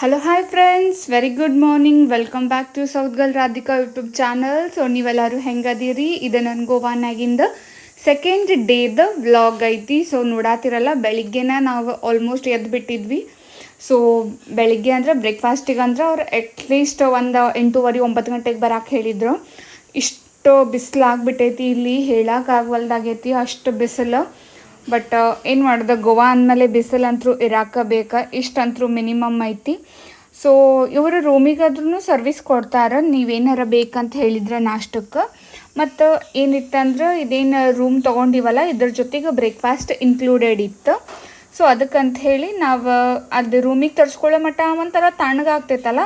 Hello hi friends very good morning welcome back to south girl Radhika YouTube channel so ನೀವೆಲ್ಲರೂ ಹೆಂಗದೀರಿ? ಇದು ನನ್ನ ಗೋವಾನಾಗಿಂದ ಸೆಕೆಂಡ್ ಡೇದ ವ್ಲಾಗ್ ಐತಿ. ಸೊ ನೋಡಾತಿರಲ್ಲ, ಬೆಳಿಗ್ಗೆನ ನಾವು ಆಲ್ಮೋಸ್ಟ್ ಎದ್ದು ಬಿಟ್ಟಿದ್ವಿ ಸೊ ಬೆಳಿಗ್ಗೆ ಅಂದರೆ ಬ್ರೇಕ್ಫಾಸ್ಟಿಗೆ ಅಂದ್ರೆ ಅವ್ರು ಅಟ್ಲೀಸ್ಟ್ ಒಂದು ಎಂಟೂವರೆ, ಒಂಬತ್ತು ಗಂಟೆಗೆ ಬರಕ್ಕೆ ಹೇಳಿದ್ರು. ಇಷ್ಟು ಬಿಸಿಲಾಗ್ಬಿಟ್ಟೈತಿ ಇಲ್ಲಿ. ಹೇಳೋಕ್ಕಾಗವಲ್ದಾಗೈತಿ ಅಷ್ಟು ಬಿಸಿಲು. ಬಟ್ ಏನು ಮಾಡ್ದೆ? ಗೋವಾ ಅಂದಮೇಲೆ ಬಿಸಿಲಂತರೂ, ಇರಾಕ ಬೇಕಾ, ಇಷ್ಟಂತರೂ ಮಿನಿಮಮ್ ಐತಿ. ಸೊ ಇವರು ರೂಮಿಗಾದ್ರೂ ಸರ್ವಿಸ್ ಕೊಡ್ತಾರೆ. ನೀವೇನಾರ ಬೇಕಂತ ಹೇಳಿದ್ರೆ ನಾಷ್ಟಕ್ಕೆ. ಮತ್ತು ಏನಿತ್ತಂದ್ರೆ ಇದೇನು ರೂಮ್ ತೊಗೊಂಡಿವಲ್ಲ, ಇದ್ರ ಜೊತೆಗೆ ಬ್ರೇಕ್ಫಾಸ್ಟ್ ಇನ್ಕ್ಲೂಡೆಡ್ ಇತ್ತು. ಸೊ ಅದಕ್ಕಂತ ಹೇಳಿ ನಾವು, ಅದು ರೂಮಿಗೆ ತರಿಸ್ಕೊಳ್ಳೋ ಮಟ್ಟ ಒಂಥರ ತಣ್ಣಗಾಗ್ತೈತಲ್ಲ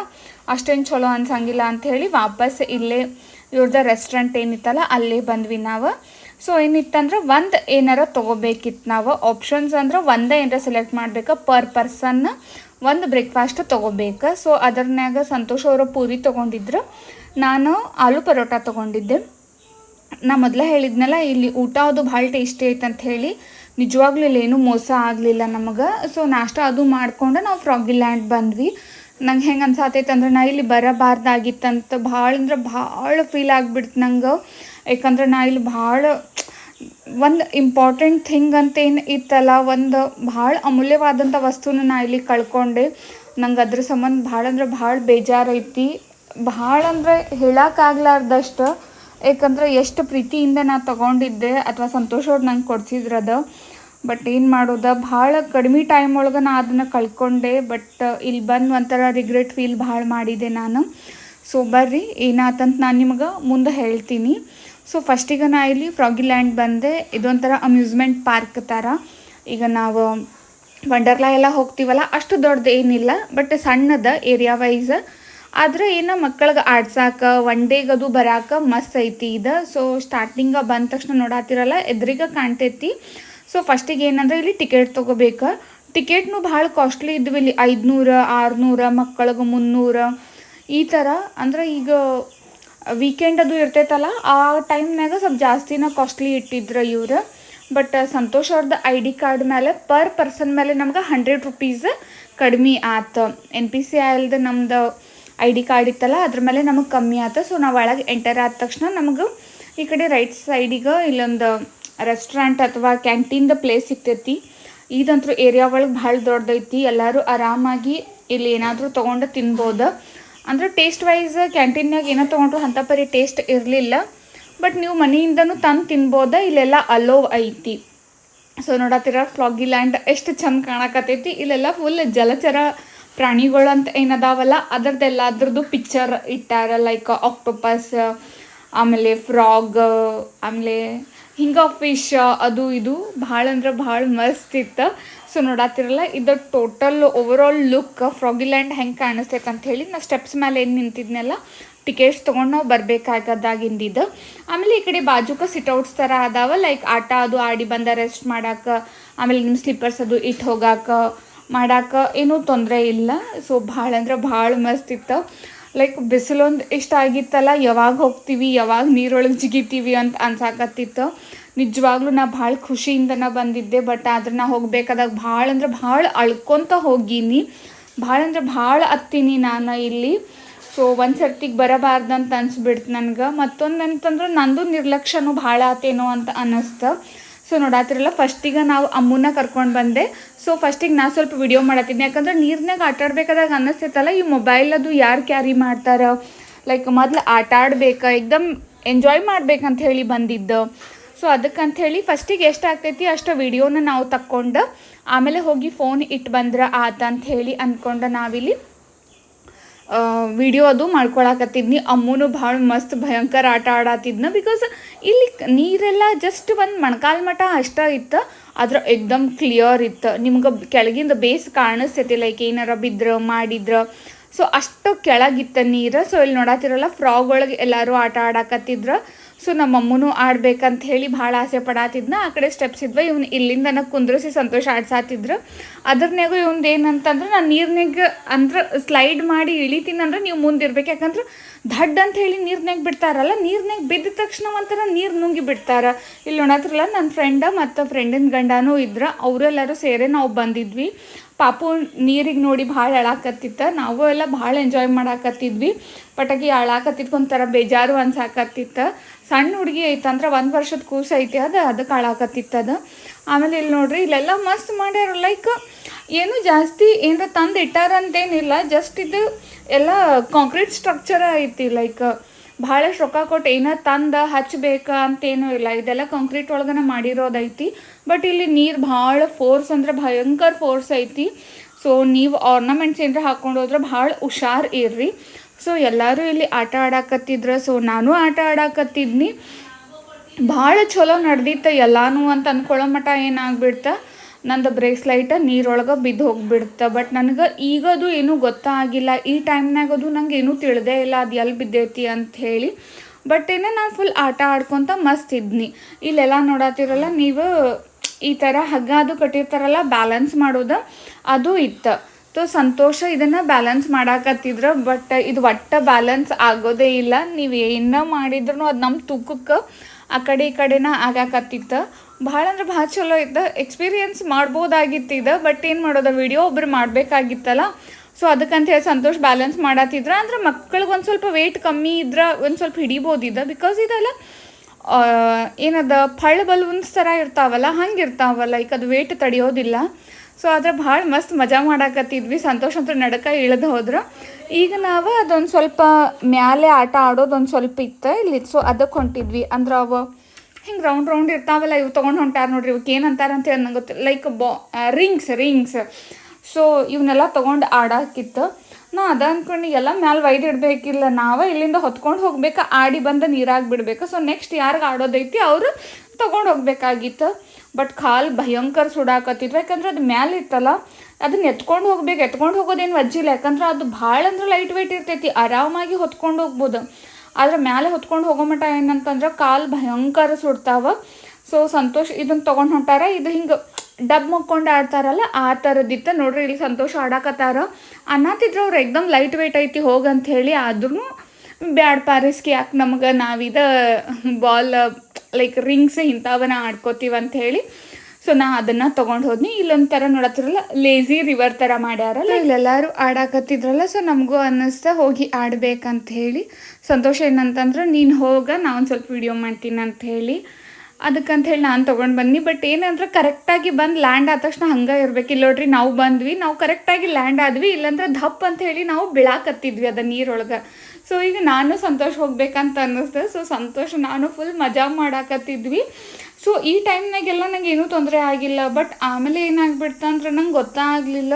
ಅಷ್ಟೇನು ಚಲೋ ಅನ್ಸಂಗಿಲ್ಲ ಹೇಳಿ ವಾಪಸ್ ಇಲ್ಲೇ ಇವ್ರದ್ದು ರೆಸ್ಟೋರೆಂಟ್ ಏನಿತ್ತಲ್ಲ, ಅಲ್ಲೇ ಬಂದ್ವಿ ನಾವು. ಸೊ ಏನಿತ್ತಂದ್ರೆ ಒಂದು ಏನಾರ ತೊಗೋಬೇಕಿತ್ತು ನಾವು. ಆಪ್ಷನ್ಸ್ ಅಂದ್ರೆ ಒಂದೇ ಏನಾರ ಸೆಲೆಕ್ಟ್ ಮಾಡಬೇಕು. ಪರ್ ಪರ್ಸನ್ ಒಂದು ಬ್ರೇಕ್ಫಾಸ್ಟ್ ತೊಗೋಬೇಕು. ಸೊ ಅದರ್ನ್ಯಾಗ ಸಂತೋಷ್ ಅವರು ಪೂರಿ ತೊಗೊಂಡಿದ್ರು. ನಾನು ಆಲೂ ಪರೋಟ ತೊಗೊಂಡಿದ್ದೆ. ನಾ ಮೊದಲೇ ಹೇಳಿದ್ನಲ್ಲ, ಇಲ್ಲಿ ಊಟ ಅದು ಭಾಳ ಟೇಸ್ಟಿ ಐತೆ ಅಂತ ಹೇಳಿ. ನಿಜವಾಗ್ಲೂ ಏನು ಮೋಸ ಆಗಲಿಲ್ಲ ನಮಗೆ. ಸೊ ನಾಷ್ಟ ಅದು ಮಾಡಿಕೊಂಡು ನಾವು ಫ್ರಾಗಿ ಲ್ಯಾಂಡ್ ಬಂದ್ವಿ. ನಂಗೆ ಹೆಂಗೆ ಅನ್ಸಾತೈತೆ ಅಂದ್ರೆ, ನಾ ಇಲ್ಲಿ ಬರಬಾರ್ದಾಗಿತ್ತಂತ ಭಾಳ ಅಂದ್ರೆ ಭಾಳ ಫೀಲ್ ಆಗಿಬಿಡ್ತು ನಂಗೆ. ಯಾಕಂದ್ರೆ ನಾ ಇಲ್ಲಿ ಭಾಳ ಒಂದು ಇಂಪಾರ್ಟೆಂಟ್ ಥಿಂಗ್ ಅಂತ ಏನು ಇತ್ತಲ್ಲ, ಒಂದು ಭಾಳ ಅಮೂಲ್ಯವಾದಂಥ ವಸ್ತುನ ನಾ ಇಲ್ಲಿ ಕಳ್ಕೊಂಡೆ. ನಂಗೆ ಅದ್ರ ಸಂಬಂಧ ಭಾಳ ಅಂದ್ರೆ ಭಾಳ ಬೇಜಾರೈತಿ. ಭಾಳ ಅಂದರೆ ಹೇಳೋಕ್ಕಾಗ್ಲಾರ್ದಷ್ಟು, ಯಾಕಂದ್ರೆ ಎಷ್ಟು ಪ್ರೀತಿಯಿಂದ ನಾ ತೊಗೊಂಡಿದ್ದೆ, ಅಥವಾ ಸಂತೋಷ ಅವ್ರು ನಂಗೆ ಕೊಡ್ಸಿದ್ರದ. ಬಟ್ ಏನು ಮಾಡೋದ, ಭಾಳ ಕಡಿಮೆ ಟೈಮ್ ಒಳಗೆ ನಾ ಅದನ್ನು ಕಳ್ಕೊಂಡೆ. ಬಟ್ ಇಲ್ಲಿ ಬಂದು ಒಂಥರ ರಿಗ್ರೆಟ್ ಫೀಲ್ ಭಾಳ ಮಾಡಿದೆ ನಾನು. ಸೊ ಬರ್ರಿ, ಏನಾತಂತ ನಾನು ನಿಮ್ಗೆ ಮುಂದೆ ಹೇಳ್ತೀನಿ. ಸೊ ಫಸ್ಟಿಗೆ ನಾ ಇಲ್ಲಿ ಫ್ರಾಗಿ ಲ್ಯಾಂಡ್ ಬಂದೆ. ಇದೊಂಥರ ಅಮ್ಯೂಸ್ಮೆಂಟ್ ಪಾರ್ಕ್ ಥರ ಈಗ ನಾವು ವಂಡರ್ಲಾ ಎಲ್ಲ ಹೋಗ್ತೀವಲ್ಲ, ಅಷ್ಟು ದೊಡ್ಡದು ಏನಿಲ್ಲ ಬಟ್ ಸಣ್ಣದ ಏರಿಯಾ ವೈಸ್ ಆದ್ರೆ ಏನು ಮಕ್ಕಳಿಗೆ ಆಡ್ಸಾಕ ಒನ್ ಡೇಗೆ ಅದು ಬರಾಕ ಮಸ್ತ್ ಐತಿ ಇದು. ಸೊ ಸ್ಟಾರ್ಟಿಂಗ ಬಂದ ತಕ್ಷಣ ನೋಡಾತಿರಲ್ಲ, ಎದ್ರಿಗೆ ಕಾಣ್ತೈತಿ. ಸೊ ಫಸ್ಟಿಗೆ ಏನಂದ್ರೆ ಇಲ್ಲಿ ಟಿಕೆಟ್ ತೊಗೋಬೇಕು. ಟಿಕೆಟ್ನು ಭಾಳ ಕಾಸ್ಟ್ಲಿ ಇದ್ವಿ ಇಲ್ಲಿ, ಐದುನೂರ, ಆರುನೂರ, ಮಕ್ಕಳಿಗೆ ಮುನ್ನೂರ. ಈ ಥರ ಅಂದ್ರೆ ಈಗ ವೀಕೆಂಡ್ ಅದು ಇರ್ತೈತಲ್ಲ, ಆ ಟೈಮ್ನಾಗ ಸ್ವಲ್ಪ ಜಾಸ್ತಿನ ಕಾಸ್ಟ್ಲಿ ಇಟ್ಟಿದ್ರು ಇವ್ರು. ಬಟ್ ಸಂತೋಷ್ ಅವ್ರದ್ದು ಐ ಡಿ ಕಾರ್ಡ್ ಮೇಲೆ ಪರ್ ಪರ್ಸನ್ ಮೇಲೆ ನಮ್ಗೆ ಹಂಡ್ರೆಡ್ ರುಪೀಸ್ ಕಡಿಮೆ ಆತು. ಎನ್ ಪಿ ಸಿ ಐಲ್ದು ನಮ್ದು ಐ ಡಿ ಕಾರ್ಡ್ ಇತ್ತಲ್ಲ, ಅದ್ರ ಮೇಲೆ ನಮಗೆ ಕಮ್ಮಿ ಆತ. ಸೊ ನಾವು ಒಳಗೆ ಎಂಟರ್ ಆದ ತಕ್ಷಣ ನಮಗೆ ಈ ಕಡೆ ರೈಟ್ ಸೈಡಿಗೆ ಇಲ್ಲೊಂದು ರೆಸ್ಟೋರೆಂಟ್ ಅಥವಾ ಕ್ಯಾಂಟೀನ್ದ ಪ್ಲೇಸ್ ಸಿಗ್ತೈತಿ. ಇದಂತೂ ಏರಿಯಾ ಒಳಗೆ ಭಾಳ ದೊಡ್ಡದೈತಿ ಎಲ್ಲರೂ ಆರಾಮಾಗಿ ಇಲ್ಲಿ ಏನಾದರೂ ತೊಗೊಂಡು ತಿನ್ಬೋದು. ಅಂದ್ರೆ ಟೇಸ್ಟ್ ವೈಸ್ ಕ್ಯಾಂಟೀನ್ಯಾಗ ಏನೋ ತೊಗೊಂಡ್ರು ಅಂಥ ಪರಿ ಟೇಸ್ಟ್ ಇರಲಿಲ್ಲ. ಬಟ್ ನೀವು ಮನೆಯಿಂದನೂ ತಂದು ತಿನ್ಬೋದ? ಇಲ್ಲೆಲ್ಲ ಅಲೋ ಐತಿ. ಸೊ ನೋಡತ್ತಿರ ಫ್ಲಾಗಿ ಲ್ಯಾಂಡ್ ಎಷ್ಟು ಚಂದ ಕಾಣಕತ್ತೈತಿ. ಇಲ್ಲೆಲ್ಲ ಫುಲ್ ಜಲಚರ ಪ್ರಾಣಿಗಳು ಅಂತ ಏನದಾವಲ್ಲ ಅದರದ್ದೆಲ್ಲ ಅದ್ರದ್ದು ಪಿಕ್ಚರ್ ಇಟ್ಟಾರ ಲೈಕ್ ಆಕ್ಟೋಪಸ್ ಆಮೇಲೆ ಫ್ರಾಗ್ ಆಮೇಲೆ ಹಿಂಗೆ ಫಿಶ್ ಅದು ಇದು ಭಾಳ ಅಂದ್ರೆ ಭಾಳ ಮಸ್ತ್ ಇತ್ತು. ಸೊ ನೋಡತ್ತಿರಲ್ಲ ಇದು ಟೋಟಲ್ ಓವರ್ ಆಲ್ ಲುಕ್ ಫ್ರಾಗಿಲ್ಯಾಂಡ್ ಹೆಂಗೆ ಕಾಣಿಸ್ತೈತೆ ಅಂತ ಹೇಳಿ ನಾ ಸ್ಟೆಪ್ಸ್ ಮೇಲೆ ಏನು ನಿಂತಿದ್ನೆಲ್ಲ ಟಿಕೆಟ್ಸ್ ತೊಗೊಂಡು ನಾವು ಬರಬೇಕಾಗದಾಗಿಂದಿದ್ದು ಆಮೇಲೆ ಈ ಕಡೆ ಬಾಜುಕ ಸಿಟ್ಔಟ್ಸ್ ಥರ ಅದಾವ ಲೈಕ್ ಆಟ ಅದು ಆಡಿ ಬಂದ ರೆಸ್ಟ್ ಮಾಡಕ್ಕೆ ಆಮೇಲೆ ನಿಮ್ಮ ಸ್ಲಿಪ್ಪರ್ಸ್ ಅದು ಇಟ್ಟು ಹೋಗಾಕ ಮಾಡಾಕ ಏನೂ ತೊಂದರೆ ಇಲ್ಲ. ಸೊ ಭಾಳ ಅಂದ್ರೆ ಭಾಳ ಮಸ್ತ್ ಇತ್ತು. ಲೈಕ್ ಬಿಸಿಲೊಂದು ಇಷ್ಟ ಆಗಿತ್ತಲ್ಲ, ಯಾವಾಗ ಹೋಗ್ತೀವಿ, ಯಾವಾಗ ನೀರೊಳಗೆ ಜಿಗಿತೀವಿ ಅಂತ ಅನ್ಸಾಕತ್ತಿತ್ತು. ನಿಜವಾಗ್ಲೂ ನಾ ಭಾಳ ಖುಷಿಯಿಂದನ ಬಂದಿದ್ದೆ, ಬಟ್ ಆದ್ರೆ ನಾ ಹೋಗ್ಬೇಕಾದಾಗ ಭಾಳ ಅಂದ್ರೆ ಭಾಳ ಅಳ್ಕೊತ ಹೋಗೀನಿ. ಭಾಳ ಅಂದ್ರೆ ಭಾಳ ಹತ್ತೀನಿ ನಾನು ಇಲ್ಲಿ. ಸೊ ಒಂದು ಸರ್ತಿಗೆ ಬರಬಾರ್ದಂತ ಅನ್ಸ್ಬಿಡ್ತು ನನಗೆ. ಮತ್ತೊಂದು ಅಂತಂದ್ರೆ ನಂದು ನಿರ್ಲಕ್ಷ್ಯನೂ ಭಾಳ ಆತೇನೋ ಅಂತ ಅನ್ನಿಸ್ತು ಸೊ ನೋಡಾತಿರಲ್ಲ ಫಸ್ಟಿಗೆ ನಾವು ಅಮ್ಮನ ಕರ್ಕೊಂಡು ಬಂದೆ. ಸೊ ಫಸ್ಟಿಗೆ ನಾ ಸ್ವಲ್ಪ ವಿಡಿಯೋ ಮಾಡತ್ತೀನಿ ಯಾಕಂದ್ರೆ ನೀರ್ನಾಗ ಆಟ ಆಡ್ಬೇಕಾದಾಗ ಅನ್ನಿಸ್ತೈತಲ್ಲ ಈ ಮೊಬೈಲ್ ಅದು ಯಾರು ಕ್ಯಾರಿ ಮಾಡ್ತಾರೆ? ಲೈಕ್ ಮೊದಲು ಆಟ ಆಡ್ಬೇಕು, ಎಕ್ದಮ್ ಎಂಜಾಯ್ ಮಾಡ್ಬೇಕಂತ ಹೇಳಿ ಬಂದಿದ್ದು. ಸೊ ಅದಕ್ಕಂತ ಹೇಳಿ ಫಸ್ಟಿಗೆ ಎಷ್ಟು ಆಗ್ತೈತಿ, ಅಷ್ಟು ವಿಡಿಯೋನ ನಾವು ತಕ್ಕೊಂಡು. ಆಮೇಲೆ ಹೋಗಿ ಫೋನ್ ಇಟ್ಟು ಬಂದ್ರೆ ಆತ ಅಂತ ಹೇಳಿ ಅಂದ್ಕೊಂಡು ನಾವಿಲ್ಲಿ. ವಿಡಿಯೋ ಅದು ಮಾಡ್ಕೊಳಕತ್ತಿದ್ನಿ. ಅಮ್ಮನು ಭಾಳ ಮಸ್ತ್ ಭಯಂಕರ ಆಟ ಆಡತ್ತಿದ್ನ ಬಿಕಾಸ್ ಇಲ್ಲಿ ನೀರೆಲ್ಲ ಜಸ್ಟ್ ಒಂದು ಮಣಕಾಲ್ ಮಠ ಅಷ್ಟ ಇತ್ತು ಆದ್ರೆ ಎಕ್ದಮ್ ಕ್ಲಿಯರ್ ಇತ್ತು. ನಿಮ್ಗೆ ಕೆಳಗಿಂದ ಬೇಸ್ ಕಾಣಿಸ್ತೈತಿ ಲೈಕ್ ಏನಾರ ಬಿದ್ರ, ಮಾಡಿದ್ರ. ಸೊ ಅಷ್ಟು ಕೆಳಗಿತ್ತ ನೀರು. ಸೊ ಇಲ್ಲಿ ನೋಡತ್ತಿರಲ್ಲ ಫ್ರಾಗ್ ಒಳಗೆ ಎಲ್ಲರೂ ಆಟ ಆಡಕತ್ತಿದ್ರು. ಸೊ ನಮ್ಮ ಅಮ್ಮನೂ ಆಡ್ಬೇಕಂತ ಹೇಳಿ ಭಾಳ ಆಸೆ ಪಡಾತಿದ್ನ. ಆ ಕಡೆ ಸ್ಟೆಪ್ಸ್ ಇದ್ವ, ಇವ್ನು ಇಲ್ಲಿಂದ ನನಗೆ ಕುಂದ್ರಿಸಿ ಸಂತೋಷ ಆಡ್ಸಾತಿದ್ರು. ಅದ್ರನ್ಯಾಗೂ ಇವನು ಏನಂತಂದ್ರೆ ನಾನು ನೀರ್ನಾಗ ಅಂದ್ರೆ ಸ್ಲೈಡ್ ಮಾಡಿ ಇಳಿತೀನಿ ಅಂದ್ರೆ ನೀವು ಮುಂದಿರ್ಬೇಕು ಯಾಕಂದ್ರೆ ದಡ್ ಅಂತ ಹೇಳಿ ನೀರ್ನಾಗ ಬಿಡ್ತಾರಲ್ಲ ನೀರ್ನಾಗ ಬಿದ್ದ ತಕ್ಷಣ ಒಂಥರ ನೀರು ನುಂಗಿ ಬಿಡ್ತಾರ. ಇಲ್ಲಿ ನೋಡತ್ರಲ್ಲ ನನ್ನ ಫ್ರೆಂಡ ಮತ್ತು ಫ್ರೆಂಡಿನ ಗಂಡನೂ ಇದ್ರ, ಅವರೆಲ್ಲರೂ ಸೇರಿ ನಾವು ಬಂದಿದ್ವಿ. ಪಾಪು ನೀರಿಗೆ ನೋಡಿ ಭಾಳ ಅಳಾಕತ್ತಿತ್ತ. ನಾವು ಎಲ್ಲ ಭಾಳ ಎಂಜಾಯ್ ಮಾಡಾಕತ್ತಿದ್ವಿ. ಪಟಾಕಿ ಅಳಾಕತ್ತಿದ್ಕ ಒಂಥರ ಬೇಜಾರು ಅನ್ಸಾಕತ್ತಿತ್ತು. ಸಣ್ಣ ಹುಡುಗಿ ಐತಂದ್ರೆ ಒಂದು ವರ್ಷದ ಕೂಸು ಐತಿ, ಅದು ಅದಕ್ಕೆ ಅದು. ಆಮೇಲೆ ಇಲ್ಲಿ ನೋಡ್ರಿ, ಇಲ್ಲೆಲ್ಲ ಮಸ್ತ್ ಮಾಡ್ಯಾರ ಲೈಕ್ ಏನು ಜಾಸ್ತಿ ಏನರ ತಂದು ಇಟ್ಟಾರಂತೇನಿಲ್ಲ. ಜಸ್ಟ್ ಇದು ಎಲ್ಲ ಕಾಂಕ್ರೀಟ್ ಸ್ಟ್ರಕ್ಚರ್ ಐತಿ ಲೈಕ್ ಭಾಳಷ್ಟು ರೊಕ್ಕ ಕೊಟ್ಟು ಏನೋ ತಂದು ಹಚ್ಚಬೇಕ ಅಂತೇನೂ ಇಲ್ಲ. ಇದೆಲ್ಲ ಕಾಂಕ್ರೀಟ್ ಒಳಗನ ಮಾಡಿರೋದೈತಿ. ಬಟ್ ಇಲ್ಲಿ ನೀರು ಭಾಳ ಫೋರ್ಸ್ ಅಂದ್ರೆ ಭಯಂಕರ ಫೋರ್ಸ್ ಐತಿ. ಸೊ ನೀವು ಆರ್ನಮೆಂಟ್ಸ್ ಏನಾರ ಹಾಕ್ಕೊಂಡು ಹೋದ್ರೆ ಭಾಳ ಹುಷಾರ್ ಇರ್ರಿ. ಸೊ ಎಲ್ಲರೂ ಇಲ್ಲಿ ಆಟ ಆಡಾಕತ್ತಿದ್ರು. ಸೊ ನಾನು ಆಟ ಆಡಾಕತ್ತಿದ್ನಿ. ಭಾಳ ಚಲೋ ನಡೆದಿತ್ತು ಎಲ್ಲಾನು ಅಂತ ಅಂದ್ಕೊಳ್ಳೋ ಮಟ್ಟ ಏನಾಗ್ಬಿಡ್ತ. ನಂದು ಬ್ರೇಸ್ಲೈಟ್ ನೀರೊಳಗೆ ಬಿದ್ದು ಹೋಗಿಬಿಡ್ತ ಬಟ್ ನನಗೆ ಈಗ ಅದು ಏನೂ ಗೊತ್ತಾಗಿಲ್ಲ ಈ ಟೈಮ್ನಾಗ ಅದು ನಂಗೆ ಏನೂ ತಿಳಿದೇ ಇಲ್ಲ. ಅದು ಎಲ್ಲಿ ಬಿದ್ದೈತಿ ಅಂತ ಹೇಳಿ. ಬಟ್ ಏನೋ ನಾನು ಫುಲ್ ಆಟ ಆಡ್ಕೊತ ಮಸ್ತ್ ಇದ್ನಿ. ಇಲ್ಲೆಲ್ಲ ನೋಡತ್ತಿರಲ್ಲ ನೀವು ಈ ಥರ ಹಗ್ಗ ಅದು ಕಟ್ಟಿರ್ತಾರಲ್ಲ ಬ್ಯಾಲೆನ್ಸ್ ಮಾಡೋದು, ಅದು ಇತ್ತು. ಸೊ ಸಂತೋಷ ಇದನ್ನು ಬ್ಯಾಲೆನ್ಸ್ ಮಾಡಾಕತ್ತಿದ್ರ ಬಟ್ ಇದು ಒಟ್ಟ ಬ್ಯಾಲೆನ್ಸ್ ಆಗೋದೇ ಇಲ್ಲ. ನೀವು ಏನ ಮಾಡಿದ್ರು ಅದು ನಮ್ಮ ತೂಕಕ್ಕೆ ಆ ಕಡೆ ಈ ಕಡೆನ ಆಗಾಕತ್ತಿತ್ತು. ಭಾಳ ಅಂದ್ರೆ ಭಾಳ ಚಲೋ ಇತ್ತು. ಎಕ್ಸ್ಪೀರಿಯನ್ಸ್ ಮಾಡ್ಬೋದಾಗಿತ್ತು ಇದು ಬಟ್ ಏನು ಮಾಡೋದು ವಿಡಿಯೋ ಒಬ್ರು ಮಾಡಬೇಕಾಗಿತ್ತಲ್ಲ. ಸೊ ಅದಕ್ಕಂತ ಹೇಳಿ ಸಂತೋಷ್ ಬ್ಯಾಲೆನ್ಸ್ ಮಾಡತ್ತಿದ್ರ ಅಂದ್ರೆ ಮಕ್ಕಳಿಗೆ ಒಂದು ಸ್ವಲ್ಪ ವೆಯ್ಟ್ ಕಮ್ಮಿ ಇದ್ರೆ ಒಂದು ಸ್ವಲ್ಪ ಹಿಡಿಬೋದಿದ್ದ ಬಿಕಾಸ್ ಇದೆಲ್ಲ ಏನದ ಫಳ್ ಬಲೂನ್ಸ್ ಥರ ಇರ್ತಾವಲ್ಲ, ಹಂಗೆ ಇರ್ತಾವಲ್ಲ ಲೈಕ್ ಅದು ವೇಟ್ ತಡೆಯೋದಿಲ್ಲ. ಸೊ ಆದ್ರೆ ಭಾಳ ಮಸ್ತ್ ಮಜಾ ಮಾಡಾಕತ್ತಿದ್ವಿ. ಸಂತೋಷ ಅಂತ ನಡಕ ಇಳಿದು ಹೋದ್ರು. ಈಗ ನಾವು ಅದೊಂದು ಸ್ವಲ್ಪ ಮ್ಯಾಲೆ ಆಟ ಆಡೋದು ಸ್ವಲ್ಪ ಇತ್ತು ಇಲ್ಲಿ. ಸೊ ಅದಕ್ಕೆ ಹೊಂಟಿದ್ವಿ. ಅಂದ್ರೆ ಅವ ಹಿಂಗೆ ರೌಂಡ್ ರೌಂಡ್ ಇರ್ತಾವಲ್ಲ, ಇವು ತೊಗೊಂಡು ಹೊಂಟಾರ ನೋಡ್ರಿ ಇವಕ್ಕೆ ಏನಂತಾರ ಅಂತ ಹೇಳಿ ನಂಗೆ ಗೊತ್ತು ಲೈಕ್ ಬಾ ರಿಂಗ್ಸ್ ರಿಂಗ್ಸ್ ಸೊ ಇವನ್ನೆಲ್ಲ ತೊಗೊಂಡು ಆಡಾಕಿತ್ತು. ನಾ ಅದ ಅಂದ್ಕೊಂಡು ಎಲ್ಲ ಮ್ಯಾಲೆ ವೈದ್ ಇಡಬೇಕಿಲ್ಲ. ನಾವೇ ಇಲ್ಲಿಂದ ಹೊತ್ಕೊಂಡು ಹೋಗ್ಬೇಕು. ಆಡಿ ಬಂದು ನೀರಾಗಿ ಬಿಡಬೇಕು. ಸೊ ನೆಕ್ಸ್ಟ್ ಯಾರಿಗೆ ಆಡೋದೈತಿ, ಅವರು ತೊಗೊಂಡು ಹೋಗ್ಬೇಕಾಗಿತ್ತು. ಬಟ್ ಕಾಲು ಭಯಂಕರ ಸುಡಾಕತ್ತಿದ್ವು ಯಾಕಂದ್ರೆ ಅದು ಮ್ಯಾಲೆ ಇತ್ತಲ್ಲ ಅದನ್ನ ಎತ್ಕೊಂಡು ಹೋಗ್ಬೇಕು, ಎತ್ಕೊಂಡು ಹೋಗೋದೇನು ವಜ್ಜಿಲ್ಲ. ಯಾಕಂದ್ರೆ ಅದು ಭಾಳ ಅಂದ್ರೆ ಲೈಟ್ ವೆಯ್ಟ್ ಇರ್ತೈತಿ, ಆರಾಮಾಗಿ ಹೊತ್ಕೊಂಡು ಹೋಗ್ಬೋದು. ಆದ್ರೆ ಮ್ಯಾಲೆ ಹೊತ್ಕೊಂಡು ಹೋಗೋ ಮಟ್ಟ ಏನಂತಂದ್ರೆ ಕಾಲು ಭಯಂಕರ ಸುಡ್ತಾವ. ಸೊ ಸಂತೋಷ್ ಇದನ್ನ ತೊಗೊಂಡು ಹೊಂಟಾರ. ಇದು ಹಿಂಗೆ ಡಬ್ ಮುಕ್ಕೊಂಡು ಆಡ್ತಾರಲ್ಲ, ಆ ಥರದ್ದಿತ್ತು ನೋಡ್ರಿ, ಇಲ್ಲಿ ಸಂತೋಷ ಆಡಾಕತ್ತಾರ. ಅನ್ನತ್ತಿದ್ರು ಅವ್ರು ಎಕ್ದಮ್ ಲೈಟ್ ವೆಯ್ಟ್ ಐತಿ ಹೋಗಂತ ಹೇಳಿ ಆದ್ರೂ ಬ್ಯಾಡ್ ಪಾರಿಸ್ಕಿ ಯಾಕೆ ನಮ್ಗೆ ನಾವಿದ ಬಾಲ್ ಲೈಕ್ ರಿಂಗ್ಸ್ ಇಂಥವನ್ನ ಆಡ್ಕೋತೀವಿ ಅಂತ ಹೇಳಿ. ಸೊ ನಾ ಅದನ್ನ ತೊಗೊಂಡು ಹೋದ್ನಿ. ಇಲ್ಲೊಂಥರ ನೋಡತ್ತಿರಲ್ಲ ಲೇಜಿ ರಿವರ್ ಥರ ಮಾಡ್ಯಾರಲ್ಲ ಇಲ್ಲೆಲ್ಲರೂ ಆಡಾಕತ್ತಿದ್ರಲ್ಲ ಸೊ ನಮಗೂ ಅನ್ನಿಸ್ತಾ ಹೋಗಿ ಆಡ್ಬೇಕಂತ ಹೇಳಿ. ಸಂತೋಷ ಏನಂತಂದ್ರೆ, ನೀನು ಹೋಗ ನಾ ಒಂದು ಸ್ವಲ್ಪ ವಿಡಿಯೋ ಮಾಡ್ತೀನಿ ಅಂತ ಹೇಳಿ. ಅದಕ್ಕಂತ ಹೇಳಿ ನಾನು ತೊಗೊಂಡು ಬಂದ್ನಿ. ಬಟ್ ಏನಂದ್ರೆ, ಕರೆಕ್ಟಾಗಿ ಬಂದು ಲ್ಯಾಂಡ್ ಆದ ತಕ್ಷಣ ಹಂಗೆ ಇರ್ಬೇಕು. ಇಲ್ಲ ನೋಡ್ರಿ, ನಾವು ಬಂದ್ವಿ. ನಾವು ಕರೆಕ್ಟಾಗಿ ಲ್ಯಾಂಡ್ ಆದ್ವಿ. ಇಲ್ಲಾಂದ್ರೆ ಧಪ್ ಅಂತ ಹೇಳಿ ನಾವು ಬಿಳಾಕತ್ತಿದ್ವಿ ಅದ ನೀರೊಳಗೆ. ಸೊ ಈಗ ನಾನು ಸಂತೋಷ ಹೋಗ್ಬೇಕಂತ ಅನ್ನಿಸ್ದೆ. ಸೊ ಸಂತೋಷ, ನಾನು ಫುಲ್ ಮಜಾ ಮಾಡಾಕತ್ತಿದ್ವಿ. ಸೊ ಈ ಟೈಮ್ನಾಗೆಲ್ಲ ನನಗೆ ಏನೂ ತೊಂದರೆ ಆಗಿಲ್ಲ. ಬಟ್ ಆಮೇಲೆ ಏನಾಗ್ಬಿಡ್ತ ಅಂದ್ರೆ ನಂಗೆ ಗೊತ್ತಾಗಲಿಲ್ಲ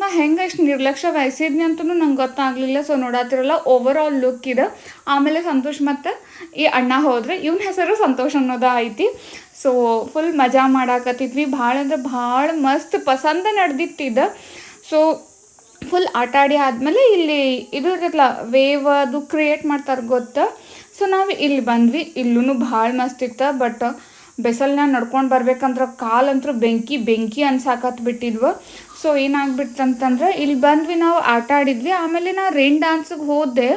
ನಾ ಹೆಂಗೆ ಅಷ್ಟು ನಿರ್ಲಕ್ಷ್ಯ ವಹಿಸಿದ್ನಿ ಅಂತಲೂ ನಂಗೆ ಗೊತ್ತಾಗಲಿಲ್ಲ ಸೊ ನೋಡತ್ತಿರಲ್ಲ ಓವರ್ ಆಲ್ ಲುಕ್ ಇದೆ. ಆಮೇಲೆ ಸಂತೋಷ್ ಮತ್ತು ಈ ಅಣ್ಣ ಹೋದರೆ ಇವನ ಹೆಸರು ಸಂತೋಷ್ ಅನ್ನೋದ ಐತಿ. ಸೊ ಫುಲ್ ಮಜಾ ಮಾಡಾಕತ್ತಿದ್ವಿ. ಭಾಳ ಅಂದ್ರೆ ಭಾಳ ಮಸ್ತ್ ಪಸಂದ ನಡೆದಿತ್ತಿದ ಸೊ ಫುಲ್ ಆಟ ಆಡಿ ಆದಮೇಲೆ ಇಲ್ಲಿ ಇದು ಇರತ್ತಲ್ಲ ವೇವ್ ಅದು ಕ್ರಿಯೇಟ್ ಮಾಡ್ತಾರೆ ಗೊತ್ತಾ? ಸೊ ನಾವು ಇಲ್ಲಿ ಬಂದ್ವಿ. ಇಲ್ಲೂ ಭಾಳ ಮಸ್ತ್ ಇತ್ತು ಬಟ್ ಬೆಸಲ್ನ ನಡ್ಕೊಂಡು ಬರ್ಬೇಕಂದ್ರೆ ಕಾಲಂತೂ ಬೆಂಕಿ ಬೆಂಕಿ ಅನ್ಸಾಕತ್ ಬಿಟ್ಟಿದ್ವು. ಸೊ ಏನಾಗ್ಬಿಡ್ತಂತಂದ್ರೆ ಇಲ್ಲಿ ಬಂದ್ವಿ ನಾವು, ಆಟ ಆಡಿದ್ವಿ. ಆಮೇಲೆ ನಾ ರೈನ್ ಡ್ಯಾನ್ಸಿಗೆ ಹೋದೆ.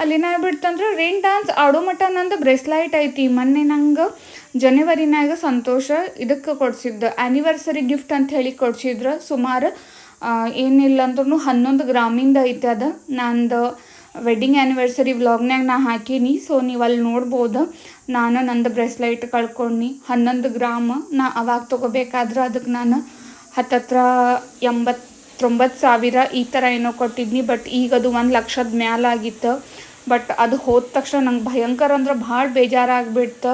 ಅಲ್ಲಿ ಏನಾಗ್ಬಿಡ್ತಂದ್ರೆ ರೈನ್ ಡಾನ್ಸ್ ಆಡೋ ಮಟ್ಟ ನಂದು ಬ್ರೆಸ್ಲೈಟ್ ಐತಿ. ಮೊನ್ನೆ ನಂಗೆ ಜನವರಿನಾಗ ಸಂತೋಷ ಇದಕ್ಕೆ ಕೊಡ್ಸಿದ್ದು ಆ್ಯನಿವರ್ಸರಿ ಗಿಫ್ಟ್ ಅಂತ ಹೇಳಿ ಕೊಡ್ಸಿದ್ರು. ಸುಮಾರು ಏನಿಲ್ಲ ಅಂದ್ರೂ ಹನ್ನೊಂದು ಗ್ರಾಮಿಂದ ಐತೆ ಅದು. ನಂದು ವೆಡ್ಡಿಂಗ್ ಆ್ಯನಿವರ್ಸರಿ ವ್ಲಾಗ್ನಾಗ ನಾ ಹಾಕೀನಿ ಸೊ ನೀವು ಅಲ್ಲಿ ನೋಡ್ಬೋದು. ನಾನು ನಂದು ಬ್ರೆಸ್ಲೈಟ್ ಕಳ್ಕೊಂಡು ಹನ್ನೊಂದು ಗ್ರಾಮ ನಾ ಅವಾಗ ತೊಗೋಬೇಕಾದ್ರೆ ಅದಕ್ಕೆ ನಾನು ಹತ್ತತ್ರ ಎಂಬತ್ತೊಂಬತ್ತು ಸಾವಿರ ಈ ಥರ ಏನೋ ಕೊಟ್ಟಿದ್ನಿ ಬಟ್ ಈಗ ಅದು ಒಂದು ಲಕ್ಷದ ಮ್ಯಾಲಾಗಿತ್ತು ಬಟ್ ಅದು ಹೋದ ತಕ್ಷಣ ನಂಗೆ ಭಯಂಕರ ಅಂದ್ರೆ ಭಾಳ ಬೇಜಾರಾಗ್ಬಿಡ್ತು.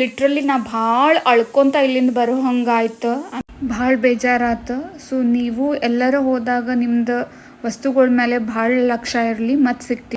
ಲಿಟ್ರಲಿ ನಾ ಭಾಳ ಅಳ್ಕೊತ ಇಲ್ಲಿಂದ ಬರೋ ಹಂಗಾಯ್ತು. ಭಾಳ ಬೇಜಾರಾತು. ಸೊ ನೀವು ಎಲ್ಲರೂ ಹೋದಾಗ ನಿಮ್ದು ವಸ್ತುಗಳ ಮೇಲೆ ಭಾಳ ಲಕ್ಷ್ಯ ಇರಲಿ ಮತ್ತು ಸಿಗ್ತೀವಿ